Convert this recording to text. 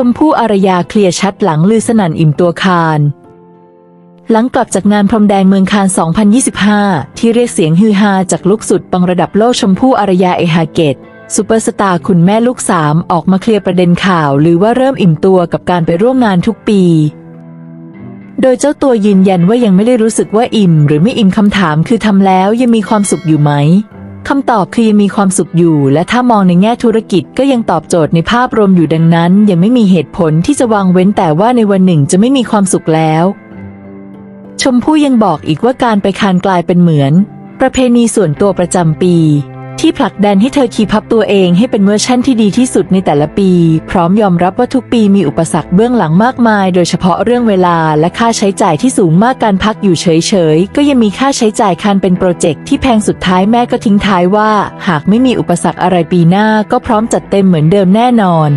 ชมพู่อารยาเคลียร์ชัดหลังลือสนั่นอิ่มตัวคาน หลังกลับจากงานพรมแดงเมืองคาน 2025 ที่เรียกเสียงฮือฮาจากลูกสุดปังระดับโลกชมพู่อารยาเอฮาเกตซูเปอร์สตาร์คุณแม่ลูกสามออกมาเคลียร์ประเด็นข่าวหรือว่าเริ่มอิ่มตัวกับการไปร่วมงานทุกปี โดยเจ้าตัวยืนยันว่ายังไม่ได้รู้สึกว่าอิ่ม หรือไม่อิ่มคำถามคือทำแล้วยังมีความสุขอยู่ไหม คำตอบคือยังมีความสุขอยู่ และถ้ามองในแง่ธุรกิจก็ยังตอบโจทย์ในภาพรวมอยู่ดังนั้น ยังไม่มีเหตุผลที่จะวางเว้นแต่ว่าในวันหนึ่งจะไม่มีความสุขแล้ว ชมพู่ยังบอกอีกว่าการไปคานกลายเป็นเหมือน ประเพณีส่วนตัวประจำปี ที่ผลักดันให้เธอคีพับตัวเองให้เป็นเวอร์ชั่นที่ดีที่สุดในแต่ละปี พร้อมยอมรับว่าทุกปีมีอุปสรรคเบื้องหลังมากมาย โดยเฉพาะเรื่องเวลาและค่าใช้จ่ายที่สูงมากการพักอยู่เฉยๆ ก็ยังมีค่าใช้จ่ายคันเป็นโปรเจกต์ที่แพงสุดท้ายแม่ก็ทิ้งท้ายว่า หากไม่มีอุปสรรคอะไรปีหน้าก็พร้อมจัดเต็มเหมือนเดิมแน่นอน